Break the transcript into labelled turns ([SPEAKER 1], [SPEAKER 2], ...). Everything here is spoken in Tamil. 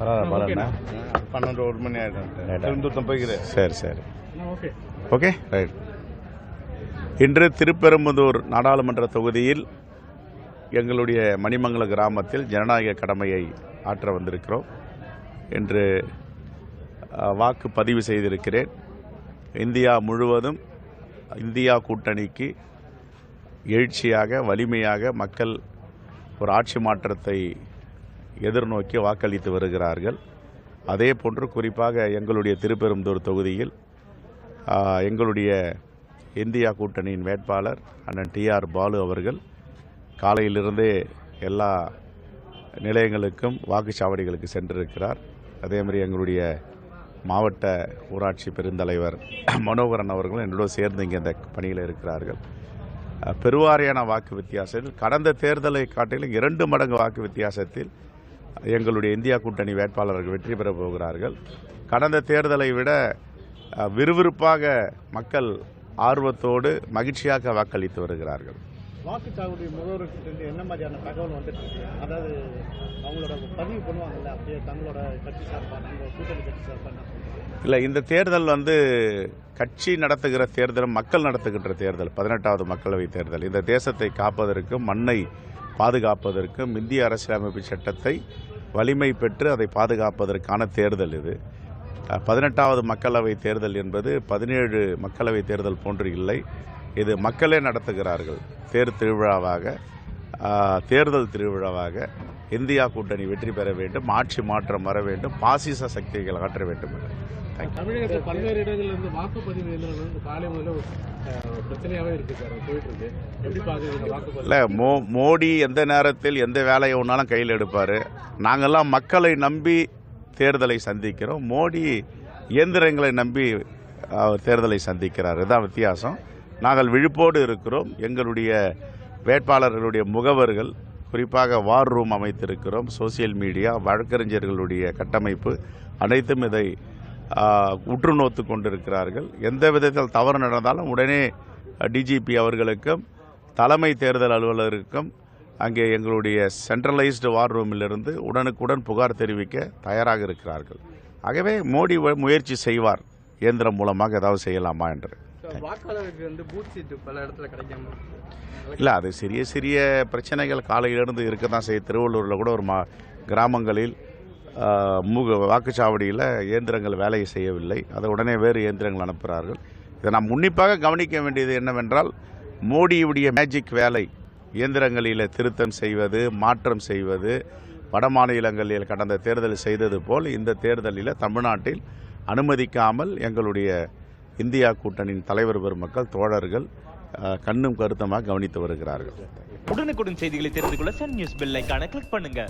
[SPEAKER 1] பரவாயில்ல பரவாயில்ல.
[SPEAKER 2] பன்னெண்டு ஒரு மணி
[SPEAKER 1] Right.
[SPEAKER 2] திருந்தூத்தம் போய்க்கிறேன்.
[SPEAKER 1] சரி சரி.
[SPEAKER 3] ஓகே.
[SPEAKER 1] ஓகே? ரைட். இன்று திருப்பெரும்புதூர் நாடாளுமன்ற தொகுதியில் எங்களுடைய மணிமங்கல கிராமத்தில் ஜனநாயக கடமையை ஆற்ற வந்திருக்கிறோம். என்று வாக்கு பதிவு செய்திருக்கிறேன். இந்தியா முழுவதும் இந்தியா கூட்டணிக்கு எழுச்சியாக வலிமையாக மக்கள் ஒரு ஆட்சி மாற்றத்தை எதிர்நோக்கி வாக்களித்து வருகிறார்கள். அதே போன்று குறிப்பாக எங்களுடைய திருப்பெரும்புதூர் தொகுதியில் எங்களுடைய இந்தியா கூட்டணியின் வேட்பாளர் அண்ணன் டிஆர் பாலு அவர்கள் காலையிலிருந்தே எல்லா நிலையங்களுக்கும் வாக்குச்சாவடிகளுக்கு சென்றிருக்கிறார். அதேமாதிரி எங்களுடைய மாவட்ட ஊராட்சி பெருந்தலைவர் மனோகரன் அவர்களும் என்னோட சேர்ந்து இங்கே இந்த பணியில் இருக்கிறார்கள். பெருவாரியான வாக்கு வித்தியாசத்தில் கடந்த தேர்தலை காட்டிலும் இரண்டு மடங்கு வாக்கு வித்தியாசத்தில் எங்களுடைய இந்தியா கூட்டணி வேட்பாளர்கள் வெற்றி பெறப் போகிறார்கள். கடந்த தேர்தலை விட விறுவிறுப்பாக மக்கள் ஆர்வத்தோடு மகிழ்ச்சியாக வாக்களித்து வருகிறார்கள்.
[SPEAKER 3] வாக்குச்சாவடி முகவர்கிட்ட என்ன மாதிரியான தகவல் வந்துட்டு இருக்கு அதாவது அவங்களோட பதிவு பண்ணுவாங்கல்ல அப்படியே தங்களோட கட்சி சார்பா நம்ம கூட்டணி கட்சி சார்பா என்ன சொல்றாங்க?
[SPEAKER 1] இல்லை இந்த தேர்தல் வந்து கட்சி நடத்துகிற தேர்தல் மக்கள் நடத்துகின்ற தேர்தல் பதினெட்டாவது மக்களவைத் தேர்தல். இந்த தேசத்தை காப்பதற்கும் மண்ணை பாதுகாப்பதற்கும் இந்திய அரசியலமைப்பு சட்டத்தை வலிமை பெற்று அதை பாதுகாப்பதற்கான தேர்தல் இது. பதினெட்டாவது மக்களவை தேர்தல் என்பது பதினேழு மக்களவை தேர்தல் போன்று இல்லை. இது மக்களே நடத்துகிறார்கள். தேர் திருவிழாவாக தேர்தல் திருவிழாவாக இந்தியா கூட்டணி வெற்றி பெற வேண்டும் ஆட்சி மாற்றம் வர வேண்டும் பாசிச சக்திகள் அகற்ற வேண்டும்.
[SPEAKER 4] தமிழகத்தில் பல்வேறு இடங்கள்ல இருந்து வாக்குப்பதிவு இயந்திரங்கள் வந்து காலை முதல்ல ஒரு, அஹ், பிரச்சனையாவே இருக்கு சார். போயிட்டு இருக்கு எப்படி பாக்குறீங்க வாக்குப்பதிவு?
[SPEAKER 1] இல்லை மோ மோடி எந்த நேரத்தில் எந்த வேலையை ஒன்றாலும் கையில் எடுப்பார். நாங்கள்லாம் மக்களை நம்பி தேர்தலை சந்திக்கிறோம். மோடி இயந்திரங்களை நம்பி அவர் தேர்தலை சந்திக்கிறார். இதுதான் வித்தியாசம். நாங்கள் விழிப்போடு இருக்கிறோம். எங்களுடைய வேட்பாளர்களுடைய முகவர்கள் குறிப்பாக வார் ரூம் அமைத்திருக்கிறோம் சோசியல் மீடியா வழக்கறிஞர்களுடைய கட்டமைப்பு அனைத்தும் இதை உற்று நோத்து கொண்டிருக்கிறார்கள். எந்த விதத்தில் தவறு நடந்தாலும் உடனே டிஜிபி அவர்களுக்கும் தலைமை தேர்தல் அலுவலருக்கும் அங்கே எங்களுடைய சென்ட்ரலைஸ்டு வார் ரூமிலிருந்து உடனுக்குடன் புகார் தெரிவிக்க தயாராக இருக்கிறார்கள். ஆகவே மோடி முயற்சி செய்வார். இயந்திரம் மூலமாக ஏதாவது செய்யலாமா என்று.
[SPEAKER 5] வாக்காளருக்கு வந்து பூத் சீட்டு பல இடத்துல கிடைக்காம.
[SPEAKER 1] இல்லை அது சிறிய சிறிய பிரச்சனைகள் காலையிலிருந்து இருக்க தான் செய்யும் திருவள்ளூரில் கூட ஒரு மா கிராமங்களில் மூக வாக்குச்சாவடியில் இயந்திரங்கள் வேலையை செய்யவில்லை. அதை உடனே வேறு இயந்திரங்கள் அனுப்புகிறார்கள் இதை நாம் உன்னிப்பாக கவனிக்க வேண்டியது என்னவென்றால் மோடியுடைய மேஜிக் வேலை இயந்திரங்களில் திருத்தம் செய்வது மாற்றம் செய்வது வட மாநிலங்களில் கடந்த தேர்தலில் செய்தது போல் இந்த தேர்தலில் தமிழ்நாட்டில் அனுமதிக்காமல் எங்களுடைய இந்தியா கூட்டணியின் தலைவர் பெருமக்கள் தோழர்கள் கண்ணும் கருத்தமாக கவனித்து வருகிறார்கள்.
[SPEAKER 6] உடனுக்குடன் செய்திகளை தெரிந்து கொள்ள சன் நியூஸ் பெல் ஐகானை கிளிக் பண்ணுங்க.